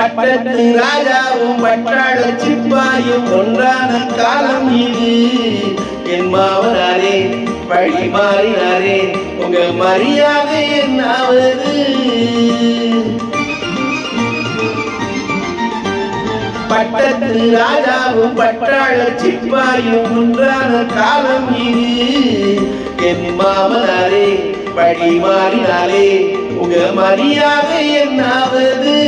பட்டத்து ராஜாவும் பட்டாள சிப்பாயும் ஒன்றான காலம் இது. என் மாவனாரே பழி மாறினாரே உங்க மரியாதை என்னாவது? பட்டத்து ராஜாவும் பட்டாள சிப்பாயும் ஒன்றான காலம் இது. என் மாமனாரே பழி மாறினாலே உங்க மரியாதை என்னாவது?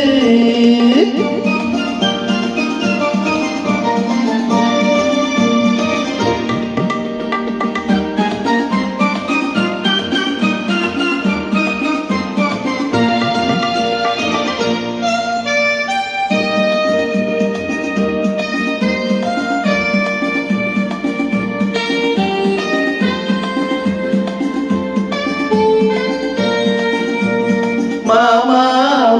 மாமா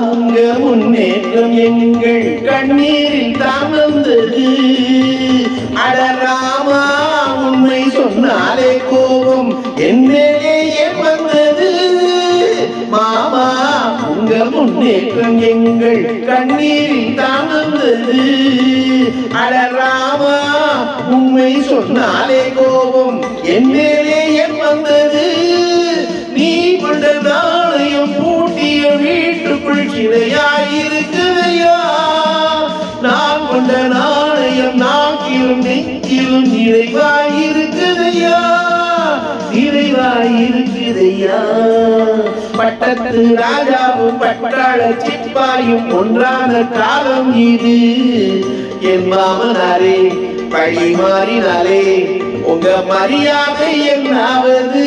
உங்க முன்னேற்றம் எங்கள் கண்ணீரில் தான் வந்தது அடராமா உண்மை சொன்னாலே கோபம் என்னே வந்தது? மாமா உங்க முன்னேற்றம் எங்கள் கண்ணீரில் தான் வந்தது அடராமா உண்மை சொன்னாலே கோபம் என்னே வந்தது? வீட்டுக்குள் நான் கொண்ட நாணயம் நாக்கிலும் நெக்கிலும் நிறைவாயிருக்குதையா நிறைவாயிருக்குதையா? பட்டத்து ராஜாவும் பட்டாள சிப்பாயும் ஒன்றான காலம் இது. என் மாமனாரே பழி மாறினாலே உங்க மரியாதை என்னாவது?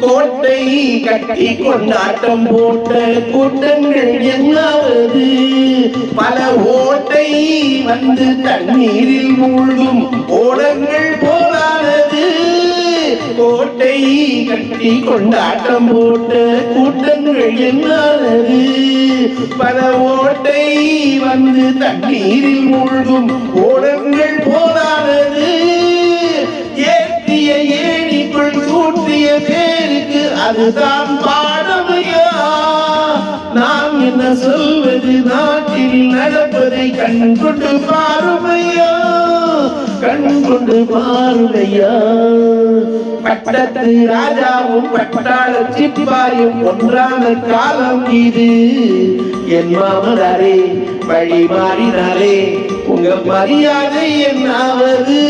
கோட்டை கட்டி கொண்டாட்டம் போட்ட கூட்டங்கள் என்னாவது? பல ஓட்டை வந்து தண்ணீரில் மூழ்கும் ஓடங்கள் போலானது. கோட்டை கட்டி கொண்டாட்டம் போட்ட கூட்டங்கள் என்னானது பல ஓட்டை வந்து தண்ணீரில் மூழ்கும் ஓடங்கள் போலா அதுதான் பாடமையா நாம் என்ன சொல்வது? நாட்டில் நடப்பதை கண் கொண்டு பாருமையா. கண் கொண்டு பாருமையா. பட்டத்து ராஜாவும் பட்டாள சிப்பாயும் ஒன்றான காலம் இது. என் மாமனாரே வழி மாறினாரே. உங்க மரியாதை என்னாவது?